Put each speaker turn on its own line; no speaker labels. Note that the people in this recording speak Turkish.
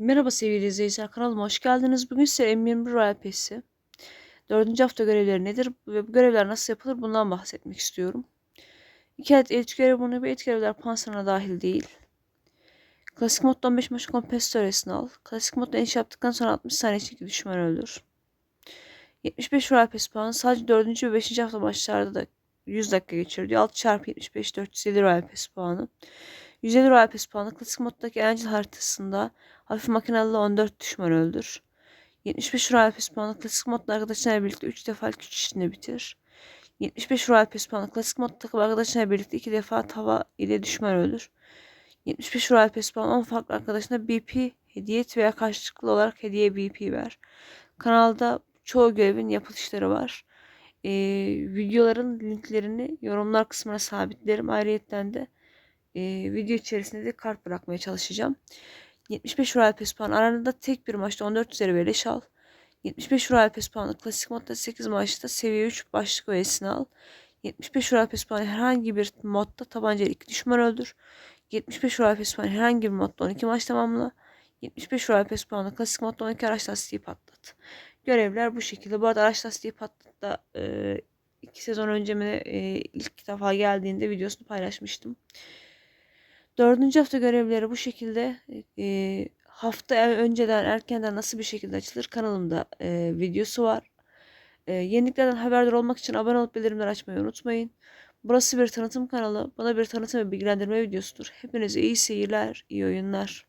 Merhaba sevgili izleyiciler kanalıma hoş geldiniz. Bugün size M21 Royal Pass'i dördüncü hafta görevleri nedir ve bu görevler nasıl yapılır bundan bahsetmek istiyorum. İki adet elit görev bulunuyor. Bu elit görevler pansiyona dahil değil. Klasik modda 15 maçı kompensatör al. Klasik modda iniş yaptıktan sonra 60 saniye içindeki düşman öldür. 75 Royal Pass puanı sadece 4. ve 5. hafta maçlarda da 100 dakika geçiyor diyor. 6 çarpı 75 450 Royal Pass puanı. 150 Royal Pass klasik moddaki Angel haritasında hafif makinalı 14 düşman öldür. 75 Royal Pass klasik modda arkadaşlarla birlikte 3 defa güç işini bitir. 75 Royal Pass klasik modda takım arkadaşlarla birlikte 2 defa tava ile düşman öldür. 75 Royal Pass puanı 10 farklı arkadaşına BP hediye et veya karşılıklı olarak hediye BP ver. Kanalda çoğu görevin yapılışları var. Ee, videoların linklerini yorumlar kısmına sabitlerim. Ayrıca de e, video içerisinde de kart bırakmaya çalışacağım. 75 Royal Pass puanı arasında tek bir maçta 14 üzeri beleş al. 75 Royal Pass puanı klasik modda 8 maçta seviye 3 başlık öğesini al. 75 Royal Pass puanı herhangi bir modda tabanca 2 düşman öldür. 75 Royal Pass puanı herhangi bir modda 12 maç tamamla. 75 Royal Pass puanı klasik modda 12 araç lastiği patlat. Görevler bu şekilde. Bu arada araç lastiği patlat da e, sezon önce mi e, ilk defa geldiğinde videosunu paylaşmıştım. Dördüncü hafta görevleri bu şekilde e, hafta önceden erkenden nasıl bir şekilde açılır kanalımda e, videosu var. E, yeniliklerden haberdar olmak için abone olup bildirimleri açmayı unutmayın. Burası bir tanıtım kanalı. Bana bir tanıtım ve bilgilendirme videosudur. Hepinize iyi seyirler, iyi oyunlar.